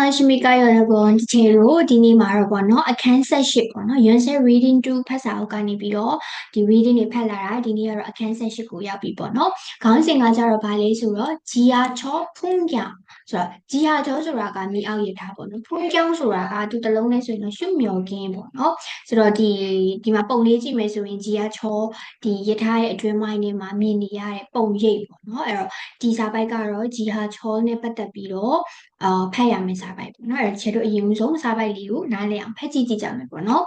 နာရှိမီကရော်ကောဒီချိန်လို့ဒီနေ့မှာတော့ပေါ့နော်အခန်းဆက်ရှိပေါ့နော်ရွန်ဆက် reading 2ဖတ်စာအုပ်ကနေပြီးတော့ဒီ reading တွေဖတ်လာတာဒီနေ့ကတော့အခန်းဆက်ရှိကိုရောက်ပြီပေါ့နော်ခေါင်းစဉ်ကကြတော့ဗာလေးဆိုတော့ဂျီယာချောဖုန်ကြဆိုတော့ဂျီယာချောဆိုတာကမိအောင်ရထားပေါ့နော်ဖုန်ကြောင်းဆိုတာကသူတစ်လုံးနဲ့ဆိုရင်တော့ရှုမြော်ကင်းပေါ့နော်ဆိုတော့ဒီဒီမှာပုံလေးကြည့်မယ်ဆိုရင်ဂျီယာချောဒီရထားရဲ့အတွင်းမိုင်းထဲမှာမြင်နေရတဲ့ပုံရိပ်ပေါ့နော်အဲ့တော့ဒီစာပိုက်ကတော့ဂျီယာချောနဲ့ပတ်သက်ပြီးတော့ အော်ဖတ်ရမယ့်စာပိုက်ပေါ့နော်အဲ့ဒါချေတို့အရင်ဆုံးစာပိုက်လေးကိုနားလည်အောင်ဖတ်ကြည့်ကြည့်ကြမယ်ပေါ့နော်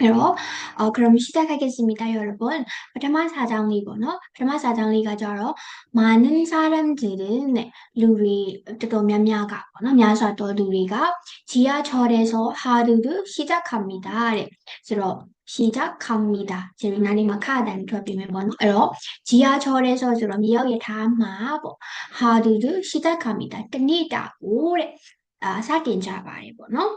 အဲ့တော့အော်ကရမရှိတခိုက်စီမီတရော်ရပေါ့ပထမစာကြောင်းလေးပေါ့နော်ပထမစာကြောင်းလေးကကြတော့မာနန်စာရမ်ဂျီဒင်းနဲ့လူတွေတော်တော်များများကပေါ့နော်များစွာတော်သူတွေကဂျီယာချော်တယ်ဆိုဟာဒူဒူရှိတခမီတာတဲ့ဆိုတော့ ရှိတာခံမိတာကျန်နာနေမှာခအတန်ထွက်ပြီးမယ်ပေါ့နော်အဲ့တော့ဂျီယာချောတဲ့ဆိုဆိုတော့မြေရောက်ရထားမှာပေါ့ဟာဒူဒူရှိတာခံမိတာတနေ့တာကိုတဲ့အာစတင်ကြပါတယ်ပေါ့နော်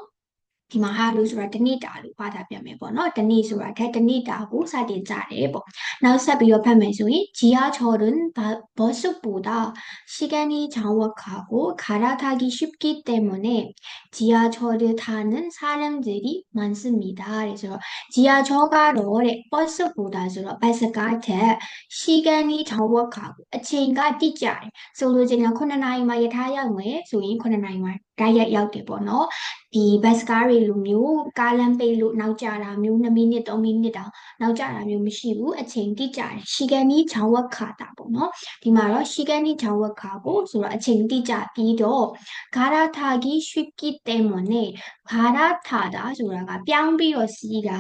ဒီမှာဟာလို့ဆိုတာတဏိတာလို့ဘာသာပြန်မယ်ပေါ့နော်တဏိဆိုတာဒါတဏိတာကိုစတင်ကြတယ်ပေါ့နောက်ဆက်ပြီးတော့ဖတ်မယ်ဆိုရင်ဂျီယာချော်ရွန်ဘောဆုပူတာရှိကန်နီချောင်းဝခါကိုခါရာထာဂီရှိပကိတေမိုနေဂျီယာချော်ရထာနန်ဆာရမ်ဂျေဒီမန်စမီတာတဲ့ဆိုတော့ဂျီယာချော်ကတော့တဲ့ဘောဆုပူတာဆိုတော့ဘတ်စကားထက်ရှိကန်နီချောင်းဝခါကိုအချိန်ကတိကျတယ်ဆိုလိုချင်တာ9နာရီမှယထာရောက်မယ်ဆိုရင်9နာရီမှ တိုက်ရိုက်ရောက်တယ်ပေါ့နော်ဒီဘတ်စကားတွေလိုမျိုးကားလမ်းပိတ်လို့နောက်ကျတာမျိုး2မိနစ်3မိနစ်တောင်နောက်ကျတာမျိုးမရှိဘူးအချိန်တိကျတယ်ရှီကန်နီဂျောင်းဝက်ခါတာပေါ့နော်ဒီမှာတော့ရှီကန်နီဂျောင်းဝက်ခါကိုဆိုတော့အချိန်တိကျပြီးတော့ဂါရာထာဂီရွှိကီတဲမွန်နဲ့ဂါရာထာတာဆိုတာကပြောင်းပြီးတော့စီးတာ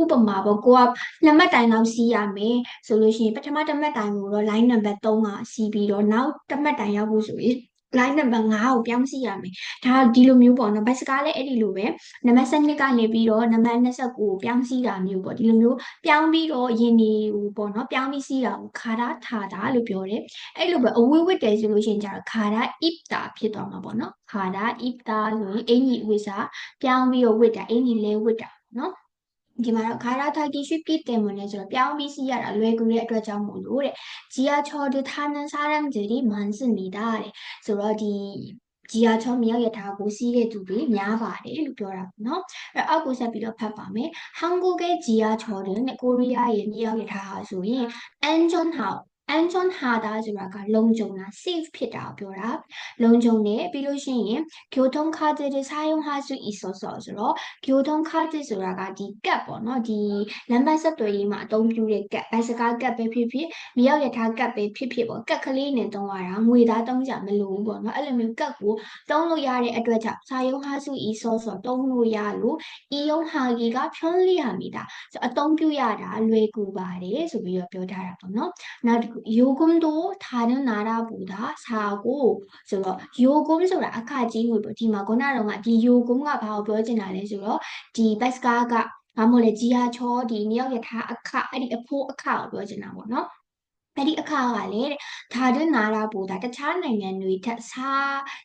ဥပမာပေါ့ကိုကနှစ်မှတ်တိုင်လောက်စီးရမယ်ဆိုလို့ရှိရင်ပထမတစ်မှတ်တိုင်ကိုတော့ line number 3ကစီးပြီးတော့နောက်တစ်မှတ်တိုင်ရောက်ဖို့ဆိုရင် line number 5ကိုပြောင်းစီရမယ်ဒါဒီလိုမျိုးပေါ့နော်ဘတ်စကားလည်းအဲ့ဒီလိုပဲနံပါတ်7ကနေပြီးတော့နံပါတ်29ကိုပြောင်းစီတာမျိုးပေါ့ဒီလိုမျိုးပြောင်းပြီးတော့ယင်နေဟိုပေါ့နော်ပြောင်းပြီးစီတာကိုခါတာထာတာလို့ပြောတယ်အဲ့လိုပဲအဝိဝတ်တယ်ဆိုလို့ရှိရင်ကျတော့ခါတာဣပတာဖြစ်သွားမှာပေါ့နော်ခါတာဣပတာဆိုရင်အင်ကြီးဝိစာပြောင်းပြီးတော့ဝတ်တာအင်ကြီးလဲဝတ်တာနော် ဒီမှာတော့ခါရထာကိရှိပြတယ်မလဲဆိုတော့ပြောင်းပြီးစီးရတာလွယ်ကူတဲ့အတွက်ကြောင့်မို့လို့တဲ့ဂျီယာချောဒထာနန်စားရမ်ဂျီမန်စနေတာတဲ့ဆိုတော့ဒီဂျီယာချောမြောက်ရထားကိုစီးတဲ့သူတွေများပါတယ်လို့ပြောတာပေါ့နော်အဲ့အောက်ကိုဆက်ပြီးတော့ဖတ်ပါမယ်ဟန်ဂူကဂျီယာချောတဲ့ကိုရီးယားရဲ့မြောက်ရထားဟာဆိုရင်အန်ဂျွန်ဟောက် Anton Hada ဆိုတာကလုံခြုံတာ safe ဖြစ်တာကိုပြောတာလုံခြုံတယ်ပြီးလို့ရှိရင် Gyodong Kade de Sayong Hasu Isoso ဆိုတော့ Gyodong Kade ဆိုတာကဒီ cap ပေါ့နော်ဒီလမ်းမဆက်သွယ်ရေးမှာအသုံးပြုတဲ့ cap ဘတ်စကား cap ပဲဖြစ်ဖြစ်မြေရောက်ရထား cap ပဲဖြစ်ဖြစ်ပေါ့ cap ကလေးနဲ့သုံးရတာငွေသားသုံးကြမလိုဘူးပေါ့နော်အဲ့လိုမျိုး cap ကိုသုံးလို့ရတဲ့အတွက်ကြောင့် Sayong Hasu Isoso သုံးလို့ရလို့ Iyong Hagi ကဖြုံးလိရမိတာဆိုအသုံးပြုရတာလွယ်ကူပါတယ်ဆိုပြီးတော့ပြောထားတာပေါ့နော်နောက်တစ်요금도 다른 나라보다 사고 ဆိုတော့ 요금 ဆိုတာအခကြီးငွေပေါ့ဒီမှာခုနကတော့ဒီ 요금 ကဘာကိုပြောချင်တာလဲဆိုတော့ဒီ bus car ကဘာမို့လဲဂျီဟာချောဒီမြောက်ရထားအခအဲ့ဒီအဖိုးအခကိုပြောချင်တာပေါ့နော် အဲ့ဒီအခါကလေဓာတ်နဲ့နာတာပူတာတခြားနိုင်ငံတွေထက်စာ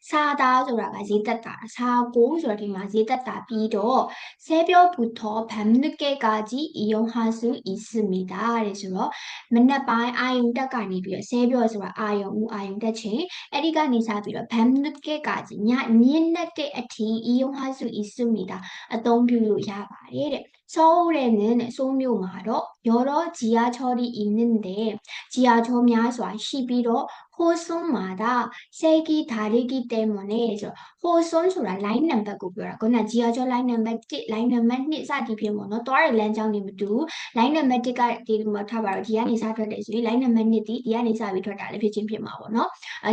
စာသားဆိုတာကဈေးသက်တာစာကိုဆိုတာဒီမှာဈေးသက်တာပြီးတော့ဆဲပြောပူတော်ဗမ်နုကေကာကြီးအီယုံဟာစုအီစမီတာတဲ့ဆိုတော့မနက်ပိုင်းအာယုံတက်ကနေပြီးတော့ဆဲပြောဆိုတာအာယုံဦးအာယုံတက်ချင်းအဲ့ဒီကနေစပြီးတော့ဗမ်နုကေကာကြီးညညနေတဲ့အထိအီယုံဟာစုအီစမီတာအသုံးပြုလို့ရပါတယ်တဲ့ 서울에는 소묘마로 여러 지하철이 있는데 지하철 야수 11호 တော့ဟိုစွန်းမှာဒါဆဲကီဒါရီကီတဲမွန်နေဆိုဟိုစွန်းဆိုတာ line number ကိုပြောတာခုနဂျီယာကျော် line number 1 line number 2စသည်ဖြင့်ပေါ့နော်တွားရလမ်းကြောင်းတွေမတူ line number 1ကဒီလိုမှထားပါတော့ဒီကနေစထွက်တယ်ဆိုရင် line number 2ဒီဒီကနေစပြီးထွက်တာလည်းဖြစ်ချင်းဖြစ်မှာပေါ့နော်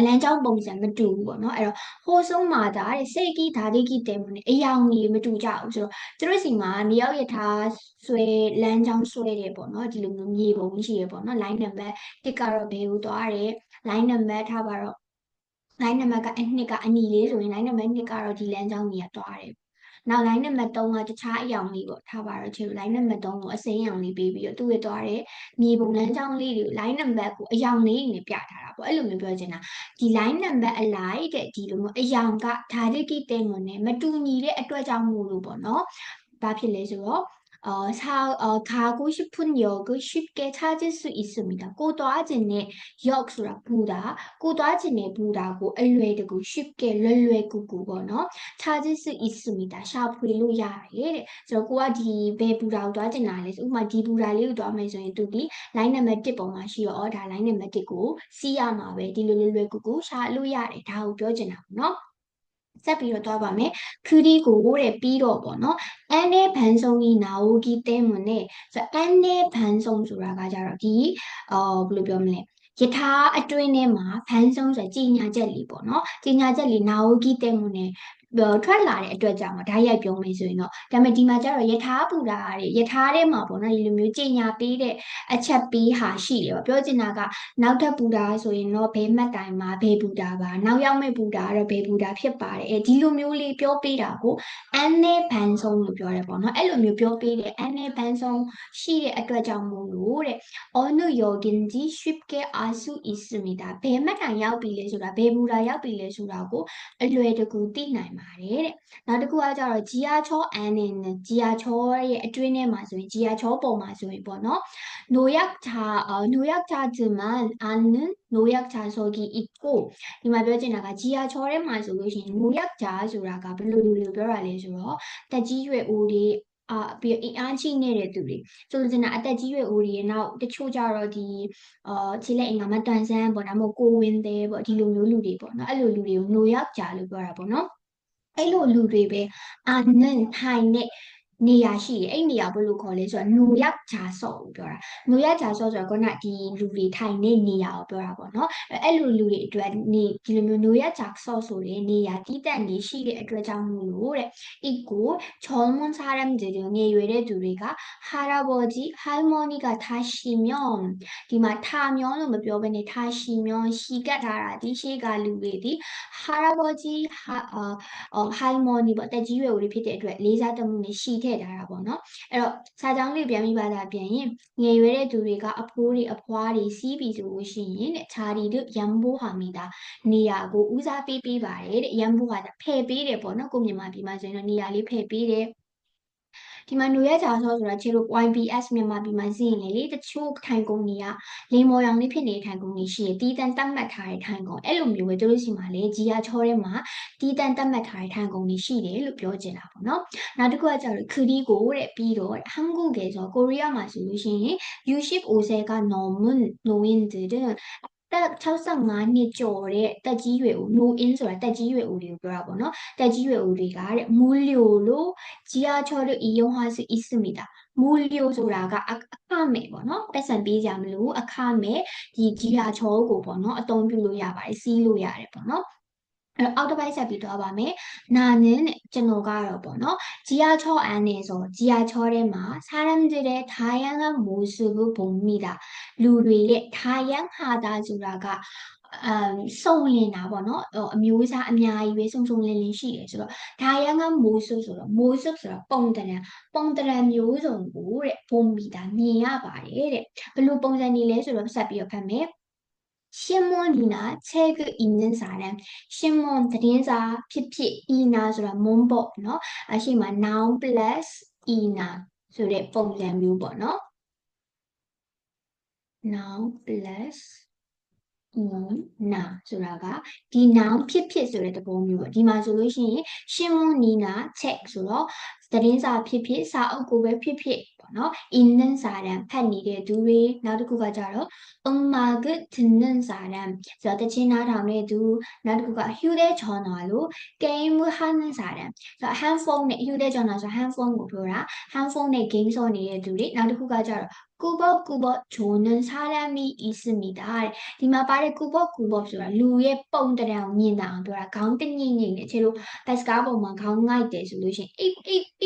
လမ်းကြောင်းပုံစံမတူဘူးပေါ့နော်အဲ့တော့ဟိုစွန်းမှာဒါတဲ့ဆဲကီဒါရီကီတဲမွန်နေအယောင်ကြီးမတူကြဘူးဆိုတော့သူတို့စီမှာနေရောက်ရထားဆွဲလမ်းကြောင်းဆွဲတယ်ပေါ့နော်ဒီလိုမျိုးမြေပုံရှိရပေါ့နော် line number 1ကတော့ဘယ်ကိုသွားတယ် line number ထားပါတော့ line number ကအနှစ်ကအနီလေးဆိုရင် line number 2ကတော့ဒီလမ်းကြောင်းကြီးကတွားတယ်နောက် line number 3ကတခြားအယောင်လေးပေါ့ထားပါတော့ချေ line number 3ကိုအစိမ်းရောင်လေးပေးပြီးတော့သူ့ရဲ့တွားတဲ့မြေပုံလမ်းကြောင်းလေးတွေ line number ကိုအယောင်လေးနဲ့ပြထားတာပေါ့အဲ့လိုမျိုးပြောချင်တာဒီ line number အလိုက်တဲ့ဒီလိုမျိုးအယောင်ကဓာတိကိတဲမွန်နဲ့မတူညီတဲ့အတွက်ကြောင့်မို့လို့ပေါ့နော်ဘာဖြစ်လဲဆိုတော့ 어, 사, 어, 가고 싶은 역을 쉽게 찾을 수 있습니다. 꼬도아진의 역수라 보다, 꼬도아진의 보다고 엘레드고 쉽게 렐레고 국어는 찾을 수 있습니다. 샤프리로 야에. 저거와 디베부라우도 아진 알레스 우마 디부라리우도 아메서인 두기. 라이나메틱 보마시요 어다 라이나메틱고. 시야마베 디르르르고 샤루야에 다우 벼지나구나. ဆက်ပြီးတော့တွားပါမယ်ခူဒီကိုတဲ့ပြီးတော့ပေါ့နော်အန်နဲ့ဘန်ဆုံကြီးနာဝကီတဲမွန်နဲ့ဆိုအန်နဲ့ဘန်ဆုံဆိုတာကကြတော့ဒီအော်ဘယ်လိုပြောမလဲယထာအတွင်းထဲမှာဖန်ဆုံးဆိုကြီးညာချက်လေးပေါ့နော်ကြီးညာချက်လေးနာဝကီတဲမွန်နဲ့ ထွက်လာတဲ့အတွက်ကြောင့်ဓာတ်ရိုက်ပြောမယ်ဆိုရင်တော့ဒါပေမဲ့ဒီမှာကျတော့ယထာပူရာတွေယထာထဲမှာပေါ့နော်ဒီလိုမျိုးကြင်ညာပေးတဲ့အချက်ပေးဟာရှိတယ်ပေါ့ပြောချင်တာကနောက်ထပ်ပူရာဆိုရင်တော့ဘဲမှတ်တိုင်မှာဘဲပူရာပါနောက်ရောက်မဲ့ပူရာကတော့ဘဲပူရာဖြစ်ပါတယ်အဲဒီလိုမျိုးလေးပြောပေးတာကိုအန်နဲ့ဘန်ဆုံးလို့ပြောတယ်ပေါ့နော်အဲ့လိုမျိုးပြောပေးတဲ့အန်နဲ့ဘန်ဆုံးရှိတဲ့အတွက်ကြောင့်မို့လို့တဲ့အော်နုယောဂင်ဂျီရှိပကေအာစုအစ်စမီတာဘဲမှတ်တိုင်ရောက်ပြီလေဆိုတာဘဲပူရာရောက်ပြီလေဆိုတာကိုအလွယ်တကူသိနိုင်ပါတယ်တဲ့နောက်တစ်ခုကကြတော့ဂျီယာချောအန်နဲ့ဂျီယာချောရဲ့အတွင်းထဲမှာဆိုရင်ဂျီယာချောပုံမှာဆိုရင်ပေါ့နော်노약자어노약자지만아는노약자석이있고ဒီမှာပြောချင်တာကဂျီယာချောထဲမှာဆိုလို့ရှိရင်노약자ဆိုတာကဘယ်လိုလိုပြောတာလဲဆိုတော့တက်ကြီးရွယ်ဦးတွေအာပြီးအင်အားကြီးနေတဲ့သူတွေဆိုလိုချင်တာအသက်ကြီးရွယ်ဦးတွေနောက်တချို့ကြတော့ဒီအာခြေလက်အင်္ဂါမတန်ဆန်းပေါ့ဒါမှမဟုတ်ကိုဝင်းသေးပေါ့ဒီလိုမျိုးလူတွေပေါ့နော်အဲ့လိုလူတွေကို노약자လို့ပြောတာပေါ့နော် အဲ့လိုလူတွေပဲအာနန်ထိုင်နဲ့ နေရာရှိတယ်အဲ့နေရာဘယ်လိုခေါ်လဲဆိုတော့နူရက်ဂျာဆော့ကိုပြောတာနူရက်ဂျာဆော့ဆိုတော့ခုနဒီလူတွေထိုင်နေနေရာကိုပြောတာပေါ့နော်အဲ့လိုလူတွေအတွက်နေဒီလိုမျိုးနူရက်ဂျာဆော့ဆိုတဲ့နေရာတည်တံ့နေရှိတဲ့အတွက်ကြောင့်မို့လို့တဲ့ဤကိုချောမွန်စာရမ်ဒီလိုငယ်ရွယ်တဲ့သူတွေကဟာရာဘော်ဂျီဟယ်မိုနီကထားရှိမြောဒီမှာထားမြောလို့မပြောဘဲနဲ့ထားရှိမြောရှိကတ်ထားတာဒီရှိကလူတွေဒီဟာရာဘော်ဂျီဟယ်မိုနီပေါ့တက်ကြီးရွယ်တွေဖြစ်တဲ့အတွက်လေးစားတမှုနဲ့ရှိတဲ့ည့်ထားတာပေါ့နော်အဲ့တော့စာကြောင်းလေးပြန်ပြီးပါတာပြန်ရင်ငယ်ရွယ်တဲ့သူတွေကအဖိုးတွေအဖွားတွေစီးပြီးဆိုလို့ရှိရင်တဲ့ခြာဒီတို့ရန်ဘိုးဟာမိတာနေရာကိုဦးစားပေးပေးပါတယ်တဲ့ရန်ဘိုးဟာဖယ်ပေးတယ်ပေါ့နော်ကိုမြန်မာပြည်မှာဆိုရင်တော့နေရာလေးဖယ်ပေးတယ် ဒီမှာနွေရကြာဆောဆိုတာခြေလို့ YBS မြန်မာပြည်မှာစီးရင်လေတချို့ထိုင်ကုန်ကြီးကလေမော်ရောင်လေးဖြစ်နေတဲ့ထိုင်ကုန်ကြီးရှိရတီးတန်တတ်မှတ်ထားတဲ့ထိုင်ကုန်အဲ့လိုမျိုးပဲတို့ရှိမှာလေဂျီယာချောထဲမှာတီးတန်တတ်မှတ်ထားတဲ့ထိုင်ကုန်ကြီးရှိတယ်လို့ပြောချင်တာပေါ့နော်နောက်တစ်ခုကကြတော့ခရီးကိုတဲ့ပြီးတော့ဟန်ဂုကေဆိုကိုရီးယားမှာဆိုလို့ရှိရင် U shape 50က normal knowing တဲ့ တက်65နှစ်ကျော်တဲ့တက်ကြီးရွယ်ဦး no in ဆိုတာတက်ကြီးရွယ်ဦးတွေကိုပြောတာပေါ့နော်တက်ကြီးရွယ်ဦးတွေကတဲ့မူလျိုလို့ဂျီယာချော်တို့အယုံဟာစီအစ်စမီတာမူလျိုဆိုတာကအခမဲ့ပေါ့နော်ပတ်စံပေးကြမလို့အခမဲ့ဒီဂျီယာချော်ကိုပေါ့နော်အသုံးပြုလို့ရပါတယ်စီးလို့ရတယ်ပေါ့နော် အဲ့အောက်တစ်ပိုက်ဆက်ပြီးသွားပါမယ်။နာနင်းတဲ့ကျွန်တော်ကတော့ပေါ့နော်။ဂျီယာချောအန်နေဆိုဂျီယာချောထဲမှာစာရမ်တွေတဲ့ထိုင်ယန်ကမိုးဆူဘုံမိတာလူတွေရဲ့ထိုင်ယန်ဟာတာဆိုတာကအမ်စုံလင်တာပေါ့နော်ဟိုအမျိုးအစားအများကြီးပဲစုံစုံလင်လင်ရှိတယ်ဆိုတော့ဒါရန်ကမိုးဆုပ်ဆိုတော့မိုးဆုပ်ဆိုတာပုံတရံပုံတရံမျိုးစုံကိုတဲ့ဘုံမိတာမြင်ရပါတယ်တဲ့ဘယ်လိုပုံစံနေလဲဆိုတော့ဆက်ပြီးတော့ဖတ်မယ် 신문이나 책을 읽는 사람, 신문 드린사 피피 이나ဆိုတာမွန်းပေါ့နော်အရှိမ noun plus ina ဆိုတဲ့ပုံစံမျိုးပေါ့နော် noun plus ina ဆိုတာကဒီ noun ဖြစ်ဖြစ်ဆိုတဲ့သဘောမျိုးပေါ့ဒီမှာဆိုလို့ရှိရင် 신문이나 책ဆိုတော့ သတင်းစာဖြစ်ဖြစ်စာအုပ်ကိုပဲဖြစ်ဖြစ်ပေါ့နော်အင်းနန်စာရန်ဖတ်နေတဲ့သူတွေနောက်တစ်ခုကကြတော့အမဂတ်တနန်စာရန်ဆိုတော့တချင်းနားထောင်တဲ့သူနောက်တစ်ခုကဟျူတဲ့ဂျော်နယ်လို့ဂိမ်းဟန်နန်စာရန်ဆိုတော့ဟန်ဖုန်းနဲ့ဟျူတဲ့ဂျော်နယ်ဆိုဟန်ဖုန်းကိုပြောတာဟန်ဖုန်းနဲ့ဂိမ်းဆော့နေတဲ့သူတွေနောက်တစ်ခုကကြတော့ကူဘော့ကူဘော့ဂျိုနန်စာရန်မီအီစမီတာတဲ့ဒီမှာပါတဲ့ကူဘော့ကူဘော့ဆိုတာလူရဲ့ပုံတံတံကိုမြင်တာအောင်ပြောတာခေါင်းတညင်ညင်နဲ့ခြေလိုဘတ်စကားပုံမှာခေါင်းငိုက်တယ်ဆိုလို့ရှိရင်အိတ်အိတ်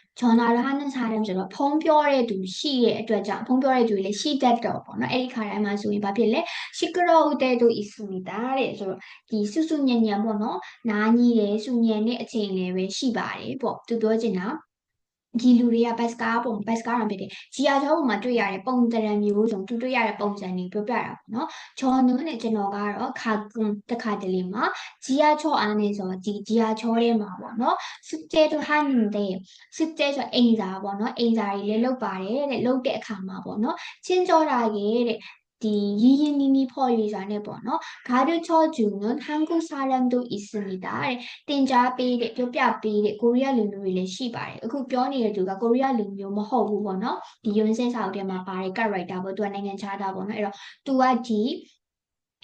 ဂျွန်လာရဟနဲ့စားတယ်ဆိုတော့ဖုံးပြောတဲ့သူရှိတဲ့အတွက်ကြောင့်ဖုံးပြောတဲ့သူလည်းရှိတတ်တော့ပေါ့နော်အဲ့ဒီခါတိုင်းမှာဆိုရင်ဘာဖြစ်လဲရှိကရောတဲတို့ဤစုမိတာတဲ့ဆိုတော့ဒီစုစုညံ့ညံ့ပေါ့နော်နားညီတယ်စုညံ့တဲ့အချိန်လည်းပဲရှိပါတယ်ပေါ့သူပြောချင်တာ ဒီလူတွေကဘတ်စကားပုံဘတ်စကားရံဖြစ်တယ်ဂျီယာချောပုံမှာတွေ့ရတဲ့ပုံစံမျိုးစုံသူတွေ့ရတဲ့ပုံစံတွေပြောပြတာပေါ့နော်ဂျော်နုနဲ့ကျွန်တော်ကတော့ခါကွန်တခါတလေမှာဂျီယာချောအားနေဆိုဒီဂျီယာချောထဲမှာပေါ့နော်စစ်တဲတို့ဟန်တဲ့စစ်တဲဆိုအိမ်စာပေါ့နော်အိမ်စာတွေလည်းလုပ်ပါတယ်တဲ့လုပ်တဲ့အခါမှာပေါ့နော်ချင်းကြောတာရဲ့တဲ့ ဒီရင်းရင်းနီးနီးဖော်ရွေစွာနဲ့ပေါ့နော်가르쳐주는한국사람도있습니다တဲ့တင် 자ပေးတဲ့ပြောပြပေးတဲ့ကိုရီးယားလူမျိုးတွေလည်းရှိပါတယ်အခုပြောနေတဲ့သူကကိုရီးယားလူမျိုးမဟုတ်ဘူးပေါ့နော်ဒီယွန်းစဲစာအုပ်ထဲမှာပါတဲ့ character ပေါ့သူကနိုင်ငံခြားသားပေါ့နော်အဲ့တော့သူကဒီ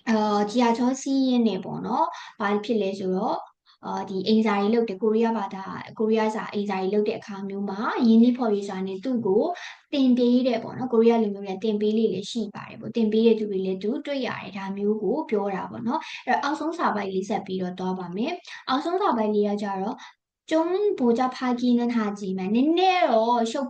အာဂျီယာချောစီးရင်နေပေါ့နော်ဘာဖြစ်လဲဆိုတော့ အာဒီအိမ်စာကြီးလုပ်တဲ့ကိုရီးယားဘာသာကိုရီးယားစာအိမ်စာကြီးလုပ်တဲ့အခါမျိုးမှာရင်းနှီးဖော်ပြစာနဲ့သူ့ကိုတင်ပေးတဲ့ပေါ့နော်ကိုရီးယားလူမျိုးတွေတင်ပေးလေးလည်းရှိပါတယ်ပေါ့တင်ပေးတဲ့သူတွေလည်းသူတွေ့ရတယ်ဒါမျိုးကိုပြောတာပေါ့နော်အဲ့တော့အောက်ဆုံးစာပိုက်လေးဆက်ပြီးတော့သွားပါမယ်အောက်ဆုံးစာပိုက်လေးကကြတော့ကျုံဘူကြဖာကြီးနဲ့ဟာကြီးမှာနည်းနည်းတော့ရှုပ်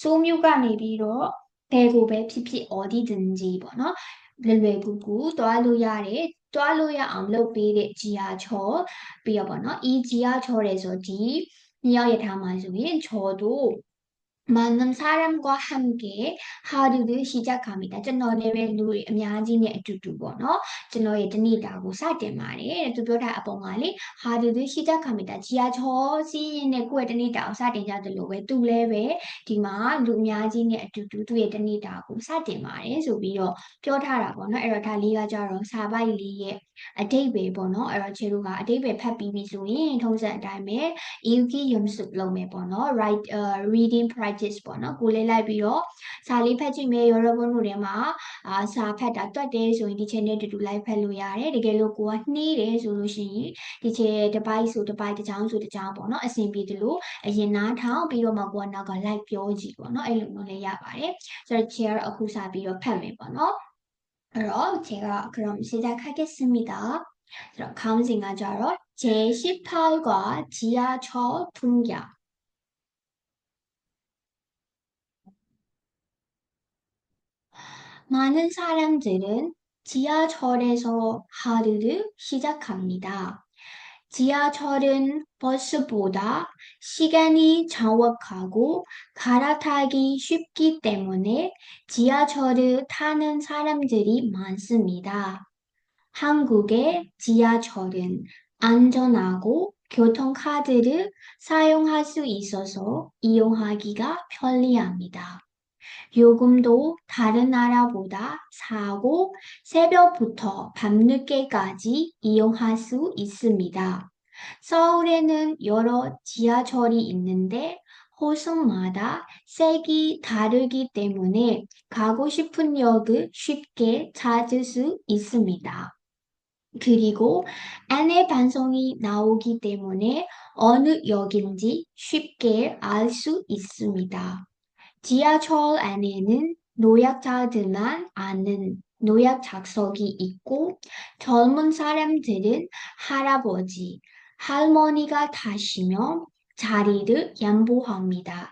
ဆိုးမျိုးကနေပြီးတော့ဘယ်ကိုပဲဖြစ်ဖြစ်အော်ဒီဒင်ကြီးပေါ့နော်လွယ်လွယ်ကူကူတွားလို့ရတယ်တွားလို့ရအောင်လုပ်ပေးတဲ့ G ဟာချောပြီးတော့ပေါ့နော် E G ဟာချောတယ်ဆိုဒီမြောက်ရထားမှာဆိုရင်ချောတို့ မနမ်ဆာရမ်ကဟမ်ကေဟာဒီဒီရှိကြခါမိတာကျွန်တော်လည်းပဲလူတွေအများကြီးနဲ့အတူတူပေါ့နော်ကျွန်တော်ရဲ့တနေ့တာကိုစတင်ပါတယ်တဲ့သူပြောတာအပေါ်ကလေဟာဒီဒီရှိကြခါမိတာဂျီယာချောစီးရင်နဲ့ကိုယ့်ရဲ့တနေ့တာကိုစတင်ကြတယ်လို့ပဲသူလည်းပဲဒီမှာလူအများကြီးနဲ့အတူတူသူ့ရဲ့တနေ့တာကိုစတင်ပါတယ်ဆိုပြီးတော့ပြောထားတာပေါ့နော်အဲ့တော့ဒါလေးကကြတော့စာပိုက်လေးရဲ့အတိတ်ပဲပေါ့နော်အဲ့တော့ခြေတို့ကအတိတ်ပဲဖတ်ပြီးပြီဆိုရင်ထုံးစံအတိုင်းပဲ EUK ယုံစုလုပ်မယ်ပေါ့နော် write uh, reading practice ပေါ့နော်ကိုလေးလိုက်ပြီးတော့စာလေးဖတ်ကြည့်မယ်ရောရဘုံတို့ထဲမှာအာစာဖတ်တာတွတ်တယ်ဆိုရင်ဒီချိန်နဲ့တူတူလိုက်ဖတ်လို့ရတယ်တကယ်လို့ကိုကနှီးတယ်ဆိုလို့ရှိရင်ဒီချိန်တစ်ပိုက်ဆိုတစ်ပိုက်တစ်ချောင်းဆိုတစ်ချောင်းပေါ့နော်အဆင်ပြေတယ်လို့အရင်နားထောင်ပြီးတော့မှကိုကနောက်ကလိုက်ပြောကြည့်ပေါ့နော်အဲ့လိုမျိုးလည်းရပါတယ်ဆိုတော့ chair အခုစာပြီးတော့ဖတ်မယ်ပေါ့နော် အဲ့တော့제가 그럼 시작하겠습니다 그럼 가운데가 자로 제18과 지하철 풍경 많은 사람들은 지하철에서 하루를 시작합니다. 지하철은 버스보다 시간이 정확하고 갈아타기 쉽기 때문에 지하철을 타는 사람들이 많습니다. 한국의 지하철은 안전하고 교통카드를 사용할 수 있어서 이용하기가 편리합니다. 요금도 다른 나라보다 싸고 새벽부터 밤늦게까지 이용할 수 있습니다. 서울에는 여러 지하철이 있는데 호승마다 색이 다르기 때문에 가고 싶은 역을 쉽게 찾을 수 있습니다. 그리고 안내 반송이 나오기 때문에 어느 역인지 쉽게 알 수 있습니다. 지하철 안에는 노약자들만 아는 노약 작석이 있고 젊은 사람들은 할아버지, 할머니가 타시며 자리를 양보합니다.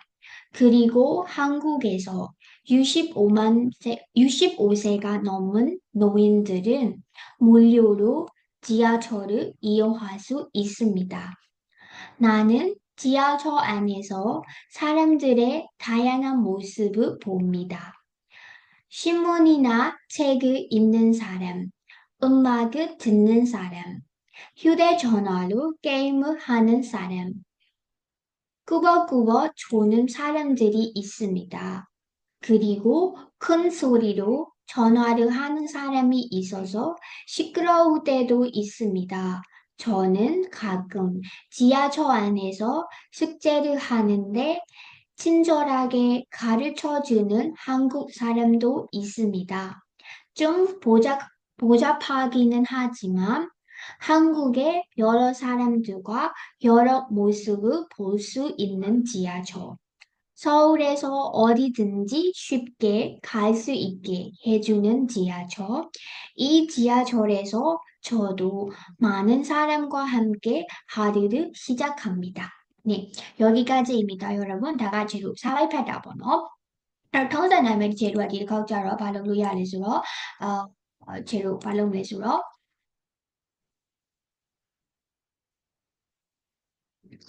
그리고 한국에서 65만 세, 65세가 넘은 노인들은 무료로 지하철을 이용할 수 있습니다. 나는 지하철 안에서 사람들의 다양한 모습을 봅니다. 신문이나 책을 읽는 사람, 음악을 듣는 사람, 휴대전화로 게임을 하는 사람, 꾸벅꾸벅 조는 사람들이 있습니다. 그리고 큰 소리로 전화를 하는 사람이 있어서 시끄러울 때도 있습니다. 저는 가끔 지하철 안에서 숙제를 하는데 친절하게 가르쳐주는 한국 사람도 있습니다. 좀 복잡, 복잡하기는 하지만 한국의 여러 사람들과 여러 모습을 볼 수 있는 지하철. 서울에서 어디든지 쉽게 갈 수 있게 해주는 지하철. 이 지하철에서 저도 많은 사람과 함께 하루를 시작합니다. 네, 여기까지입니다. 여러분 다 같이 488번호. 通常咱们写落地的口角了，把龙路压的时候，呃，呃，写入把龙的时候。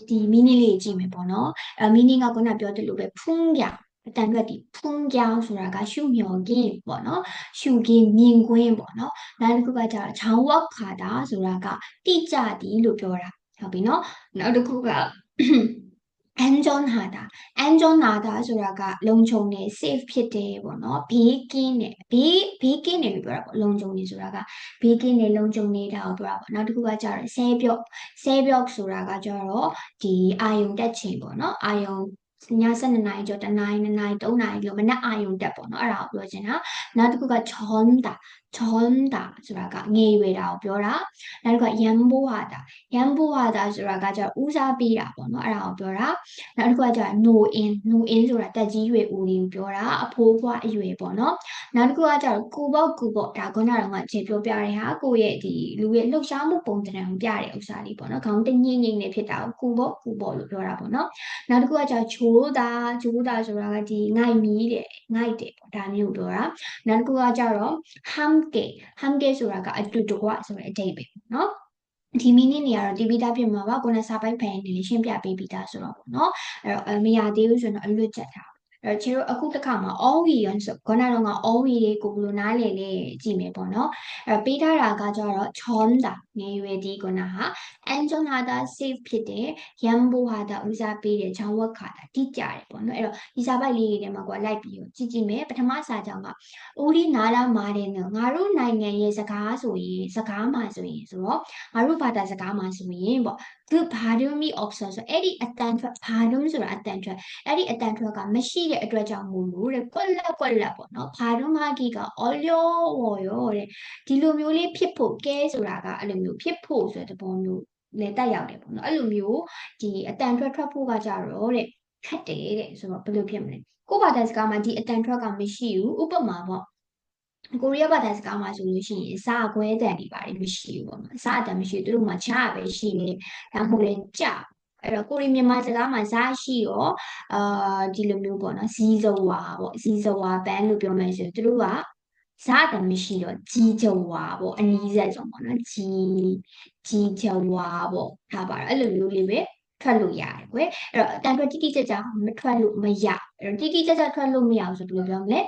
ဒီ meaning လေးကြည့်မယ်ပေါ့နော်အဲ meaning ကခုနပြောသလိုပဲဖုံးပြအတန်ကဒီဖုံးကြောင်းဆိုတာကရှုမြော်ခြင်းပေါ့နော်ရှုခြင်းမြင်ကွင်းပေါ့နော်နောက်တစ်ခုကကြတော့ချောင်းဝက်ခါတာဆိုတာကတိကျသည်လို့ပြောတာဟုတ်ပြီနော်နောက်တစ်ခုက 안전하다 안전하다ဆိုတာကလုံခြုံတယ် safe ဖြစ်တယ်ပေါ့နော်ဘေးကင်းတယ်ဘေးဘေးကင်းတယ်လို့ပြောတာပေါ့လုံခြုံတယ်ဆိုတာကဘေးကင်းတယ်လုံခြုံနေတာကိုပြောတာပေါ့နောက်တစ်ခုကကြတော့ဆဲပြော့ဆဲပြော့ဆိုတာကကြတော့ဒီအာယုံတက်ချိန်ပေါ့နော်အာယုံည7နာရီကျော်တနာရီ2နာရီ3နာရီလို့မနက်အာယုံတက်ပေါ့နော်အဲ့ဒါကိုပြောချင်တာနောက်တစ်ခုကချွန်တာ ချွန်တာဆိုတာကငေရွယ်တာကိုပြောတာနောက်တစ်ခုကရန်ဘိုးဟာတာရန်ဘိုးဟာတာဆိုတာကကျတော့ဦးစားပေးတာပေါ့နော်အဲ့ဒါကိုပြောတာနောက်တစ်ခုကကျတော့ no in no in ဆိုတာတက်ကြီးရွယ်ဦးလေးကိုပြောတာအဖိုးဘွားအရွယ်ပေါ့နော်နောက်တစ်ခုကကျတော့ကိုပေါ့ကိုပေါ့ဒါခုနကတော့ခြေပြောပြတဲ့ဟာကိုရဲ့ဒီလူရဲ့လှုပ်ရှားမှုပုံသဏ္ဍာန်ကိုပြတဲ့ဥစ္စာလေးပေါ့နော်ခေါင်းတညင်ညင်နေဖြစ်တာကိုကိုပေါ့ကိုပေါ့လို့ပြောတာပေါ့နော်နောက်တစ်ခုကကျတော့ချိုးတာချိုးတာဆိုတာကဒီငိုက်မီးတဲ့ငိုက်တယ်ပေါ့ဒါမျိုးပြောတာနောက်တစ်ခုကကျတော့ hamke hamke ဆိုတာကအတူတကွဆိုတဲ့အဓိပ္ပာယ်နော်ဒီမီနစ်နေရာတော့တီးပြီးသားဖြစ်မှာပါကိုယ်နဲ့စာပိုက်ဖန်နေရှင်းပြပေးပြီးသားဆိုတော့ပေါ့နော်အဲ့တော့မရသေးဘူးဆိုရင်တော့အလွတ်ချက်ထား အဲ့ချေတို့အခုတစ်ခါမှာ all we ရဆိုခုနကတော့ all we လေးကိုဘယ်လိုနားလည်လဲကြည့်မယ်ပေါ့နော်အဲ့ပေးထားတာကကြတော့ chonda ငယ်ရွယ်ဒီခုနဟာ anjon ဟာတာ safe ဖြစ်တယ် yambo ဟာတာဦးစားပေးတယ် chon work ဟာတာတိကျတယ်ပေါ့နော်အဲ့တော့ဒီစာပိုက်လေးတွေထဲမှာကိုလိုက်ပြီးကြည့်ကြည့်မယ်ပထမစာကြောင်းကဦးဒီနာလာမာတယ်နော်ငါတို့နိုင်ငံရဲ့စကားဆိုရင်စကားမှာဆိုရင်ဆိုတော့ငါတို့ဘာသာစကားမှာဆိုရင်ပေါ့သူဘာဒုမီ option ဆိုအဲ့ဒီအတန်ထွက်ဘာဒုဆိုတာအတန်ထွက်အဲ့ဒီအတန်ထွက်ကမရှိတဲ့အတွက်ကြောင့်မို့လို့တဲ့ကွက်လက်ကွက်လက်ပေါ့နော်ဘာဒုမာဂီကအော်လျောဝေါ်ရောတဲ့ဒီလိုမျိုးလေးဖြစ်ဖို့ကဲဆိုတာကအဲ့လိုမျိုးဖြစ်ဖို့ဆိုတဲ့ပုံမျိုးလည်းတက်ရောက်တယ်ပေါ့နော်အဲ့လိုမျိုးဒီအတန်ထွက်ထွက်ဖို့ကကြတော့တဲ့ခက်တယ်တဲ့ဆိုတော့ဘယ်လိုဖြစ်မလဲကိုဘာသာစကားမှာဒီအတန်ထွက်ကမရှိဘူးဥပမာပေါ့ကိုရီးယားဘာသာစကားမှာဆိုလို့ရှိရင်စာခွဲတန်တွေပါတယ်မရှိဘူးပေါ့နော်စာအတန်မရှိဘူးသူတို့မှာချပဲရှိတယ်ဒါမှမဟုတ်လည်းကြ အဲ့တော့ကိုရီမြန်မာစကားမှာဇာရှိရောအာဒီလိုမျိုးပေါ့နော်ဇီးဇဝါပေါ့ဇီးဇဝါဘန်လို့ပြောမယ်ဆိုသူတို့ကဇာတမရှိတော့ကြီးကြဝါပေါ့အနီးဆက်ဆုံးပေါ့နော်ကြီးကြီးကြဝါပေါ့ထားပါတော့အဲ့လိုမျိုးလေးပဲထွက်လို့ရတယ်ကွယ်အဲ့တော့တန်ထွက်တိတိကျကျမထွက်လို့မရအဲ့တော့တိတိကျကျထွက်လို့မရအောင်ဆိုဘယ်လိုပြောမလဲ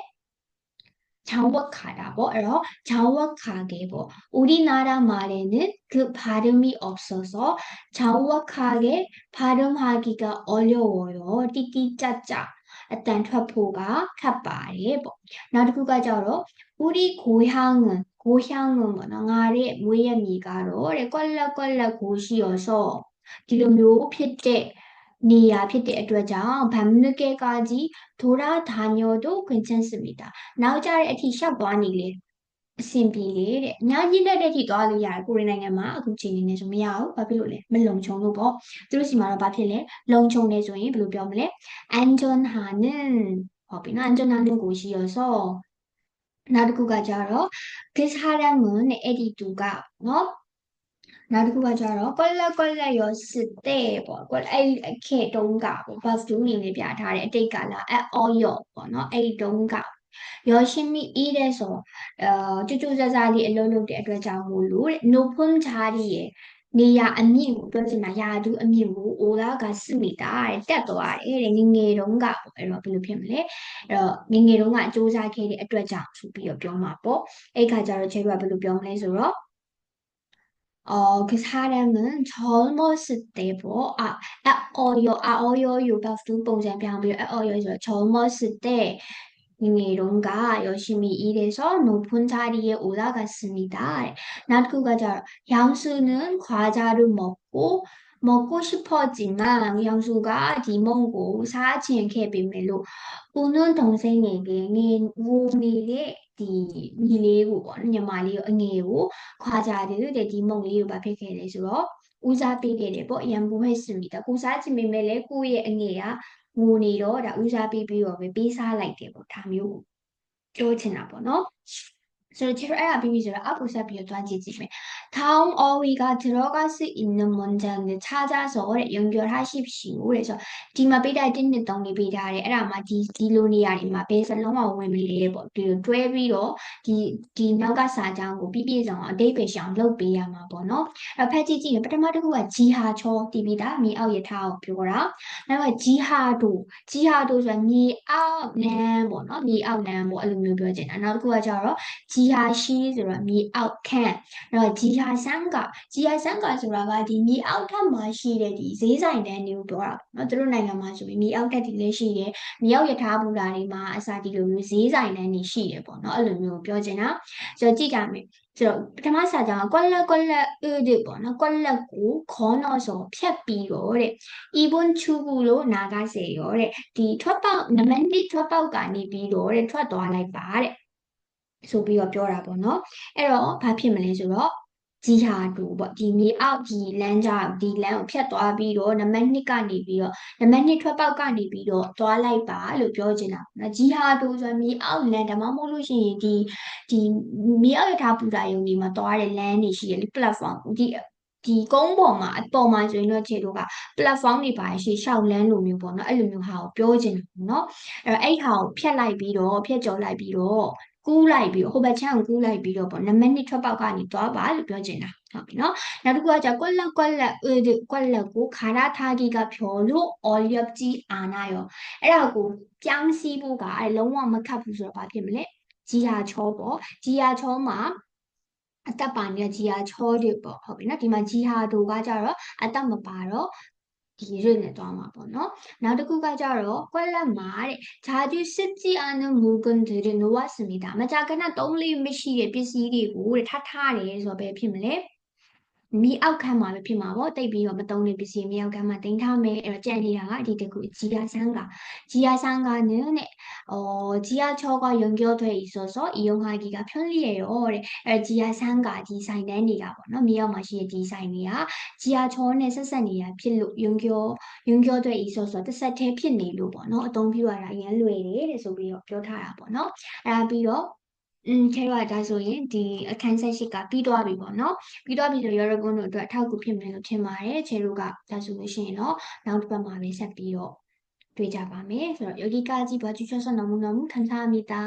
정확하다 뭐 그래서 정확하게 뭐 우리나라 말에는 그 발음이 없어서 정확하게 발음하기가 어려워요. 띠띠짜짜. 일단 좌포가 카바리 뭐 나르구가 저로 우리 고향은 고향은 뭐 나가리 무예미가로 꼴라꼴라 곳이어서 지금 요 필때 နေရာဖြစ်တဲ့အတွက်ကြောင့်ဗမ်နုကေကာကြီးဒိုရာဒါညိုတို့ခွင်ချမ်းစမီတာနောက်ကြတဲ့အထိရှောက်သွားနေလေအဆင်ပြေလေတဲ့အများကြီးလက်တဲ့အထိသွားလို့ရတယ်ကိုရီးနိုင်ငံမှာအခုချိန်နေနေဆိုမရဘူးဘာဖြစ်လို့လဲမလုံခြုံလို့ပေါ့သူတို့စီမှာတော့ဘာဖြစ်လဲလုံခြုံနေဆိုရင်ဘယ်လိုပြောမလဲအန်ဂျွန်ဟာနန်ဟုတ်ပြီနော်အန်ဂျွန်ဟာနန်ကိုရှိရဆိုနောက်တစ်ခုကကြတော့ဂစ်ဟာရမွန်နဲ့အဲ့ဒီတူကနော် နောက်တစ်ခုကကြတော့ကွက်လက်ကွက်လက်ရောစစ်တဲ့ပေါ့ကွက်အဲ့အခေတုံးကပေါ့ဘတ်ဒူးနေနေပြထားတယ်အတိတ်ကလာအအောရော့ပေါ့နော်အဲ့ဒီတုံးကရောရှင်းမိအေးတဲ့ဆိုအာကျူကျူဆာဆာလေးအလုံးလုံးတဲ့အတွက်ကြောင့်မို့လို့တဲ့နိုဖွန်ချာရီရဲ့နေရအမြင့်ကိုပြောချင်တာရာဒူးအမြင့်ကိုအိုလာကစမိတာတဲ့တက်သွားတယ်တဲ့ငငယ်တုန်းကပေါ့အဲ့တော့ဘယ်လိုဖြစ်မလဲအဲ့တော့ငငယ်တုန်းကစူးစမ်းခဲ့တဲ့အတွက်ကြောင့်ဆိုပြီးတော့ပြောမှာပေါ့အဲ့ခါကျတော့ချေကဘယ်လိုပြောမလဲဆိုတော့ 어, 그 사람은 젊었을 때 뭐, 아, 아, 어여, 아, 어여유, 박두봉장 병비, 아, 어여유, 젊었을 때, 이론가 열심히 일해서 높은 자리에 올라갔습니다. 낮구과자, 그 양수는 과자를 먹고 먹고 싶었지만 양수가 디몽고 사진 개비멜로 우는 동생에게 우미의 디 미래고ညီမလေးကိုအငယ်ကို 과자를 내 디몽လေးကိုဗာဖြစ်ခဲ့တယ်ဆိုတော့ဦးစားပေးခဲ့တယ်ပေါ့ရန်ဘူးဟဲ့စမီတာကိုစားချင်ပေမဲ့လည်းကိုယ့်ရဲ့အငယ်ကငိုနေတော့ဒါဦးစားပေးပြီးတော့ပဲပေးစားလိုက်တယ်ပေါ့ဒါမျိုးကိုပြောချင်တာပေါ့နော် ဆိုတော့ကျတော့အဲ့ဒါပြီးပြီဆိုတော့အပူဆက်ပြီးတော့တွားကြည့်ကြည့်မယ်다음 어휘가 들어갈 수 있는 문장을 찾아서 연결하십시오. 그래서 뒤만 빼다 띵네 똥리 빼다래. 에라 마 디, 디로니아리 마 베서 롱아 오메밀레 뭐. 그리고 뚜에비로 디, 디 나가 사장고 비비성 어데이베 샹 럭베야 마 보노. 라 패지지ပထမတစ်ခုက 지하초 디비다 미아우에 타오 표고라. 나가 지하도 지하도 ဆိုမြေအောက်လမ်းပေါ့နော်မြေအောက်လမ်းပေါ့အဲ့လိုမျိုးပြောချင်တာနောက်တစ်ခုကကျတော့ 吉哈西ဆိုတာမြေအောက်ခန့်အဲ့တော့吉哈山က吉哈山ကဆိုတာကဒီမြေအောက်ထပ်မှာရှိတဲ့ဒီဈေးဆိုင်တန်းတွေကိုပြောတာနော်သူတို့နိုင်ငံမှာဆိုပြီးမြေအောက်ထပ်တွေလည်းရှိတယ်မြေအောက်ရထားဘူလာတွေမှာအစာဒီလိုမျိုးဈေးဆိုင်တန်းတွေရှိတယ်ပေါ့နော်အဲ့လိုမျိုးပြောချင်တာဆိုတော့ကြည့်ကြမယ်ဆိုတော့ပထမစာကြောင်းကွက်လက်ကွက်လက်အေးဒီပေါ့နော်ကွက်လက်ကိုခေါင်းတော့ဆိုဖြတ်ပြီးတော့တဲ့ဤဘွန်ချူဘူးလို့နာကစေရောတဲ့ဒီထွက်ပေါက်နံပါတ်1ထွက်ပေါက်ကနေပြီးတော့တဲ့ထွက်သွားလိုက်ပါတဲ့ ဆိုပြီးတော့ပြောတာပေါ့နော်အဲ့တော့ဘာဖြစ်မလဲဆိုတော့ကြီးဟာတူပေါ့ဒီမြေအောက်ဒီလမ်းကြောင်းဒီလမ်းကိုဖြတ်သွားပြီးတော့နံပါတ်2ကနေပြီးတော့နံပါတ်2ထွက်ပေါက်ကနေပြီးတော့သွားလိုက်ပါလို့ပြောချင်တာနော်ကြီးဟာတူဆိုမြေအောက်လမ်းဒါမှမဟုတ်လို့ရှိရင်ဒီဒီမြေအောက်ရထားပူတာယုံဒီမှာသွားတဲ့လမ်းတွေရှိတယ်လေ platform ဒီဒီကုန်းပေါ်မှာအပေါ်မှာဆိုရင်တော့ခြေတို့က platform တွေပါရှိရှောက်လန်းလိုမျိုးပေါ့နော်အဲ့လိုမျိုးဟာကိုပြောချင်တာပေါ့နော်အဲ့တော့အဲ့ဟာကိုဖြတ်လိုက်ပြီးတော့ဖြတ်ကျော်လိုက်ပြီးတော့ ကူးလိုက်ပြီးတော့ဟိုဘက်ချမ်းကိုကူးလိုက်ပြီးတော့ပေါ့နံပါတ်2ထွက်ပေါက်ကနေသွားပါလို့ပြောချင်တာဟုတ်ပြီနော်နောက်တစ်ခုကじゃကွက်လက်ကွက်လက်အဲကွက်လက်ကိုခါရထားကြီးကဖြောလို့ all up ကြီးအာနာရောအဲ့ဒါကိုပြောင်းစီးဖို့ကအဲလုံးဝမခတ်ဘူးဆိုတော့ဘာဖြစ်မလဲဂျီယာချောပေါ့ဂျီယာချောမှာအသက်ပါနေတဲ့ဂျီယာချောတွေပေါ့ဟုတ်ပြီနော်ဒီမှာဂျီဟာဒိုကကြတော့အသက်မပါတော့ ဒီရစ်နဲ့တွားမှာပေါ့နော်နောက်တစ်ခုကကြတော့ကွက်လက်မှာတဲ့ဂျာဂျူစစ်ကြည့်အားနမူကွန်တွေနိုဝစမီတာမကြာခဏသုံးလေးမရှိတဲ့ပစ္စည်းတွေကိုတဲ့ထားထားတယ်ဆိုတော့ဘယ်ဖြစ်မလဲ မီအောက်ခံမှာပဲဖြစ်မှာပေါ့တိတ်ပြီးတော့မတုံးတဲ့ပစ္စည်းမီအောက်ခံမှာတင်ထားမယ်အဲ့တော့ကြံ့နေတာကဒီတကူဂျီယာဆန်ကဂျီယာဆန်ကနင်းနဲ့အော်ဂျီယာချောကယုံကျော်ထွေးဤဆိုဆိုဤယုံဟာကြီးကဖြွန်လျေရောတဲ့အဲ့ဂျီယာဆန်ကဒီဆိုင်တန်းနေတာပေါ့နော်မီအောက်မှာရှိတဲ့ဒီဆိုင်တွေကဂျီယာချောနဲ့ဆက်ဆက်နေတာဖြစ်လို့ယုံကျော်ယုံကျော်ထွေးဤဆိုဆိုတစ်ဆက်တည်းဖြစ်နေလို့ပေါ့နော်အသုံးပြုရတာအရင်လွယ်တယ်တဲ့ဆိုပြီးတော့ပြောထားတာပေါ့နော်အဲ့ဒါပြီးတော့ อืมခဲရဒါဆိုရင်ဒီအခန်းဆက်ရှိကပြီးသွားပြီပေါ့နော်ပြီးသွားပြီဆိုရောရကွန်းတို့အတွက်အထောက်အကူဖြစ်မယ်လို့ထင်ပါတယ်ချေတို့ကဒါဆိုလို့ရှိရင်တော့နောက်တစ်ပတ်မှာလည်းဆက်ပြီးတော့တွေ့ကြပါမယ်ဆိုတော့ယောဂီကကြီးဘာကျူချောဆောင်းမှုနော်မှုခံစားမိတာ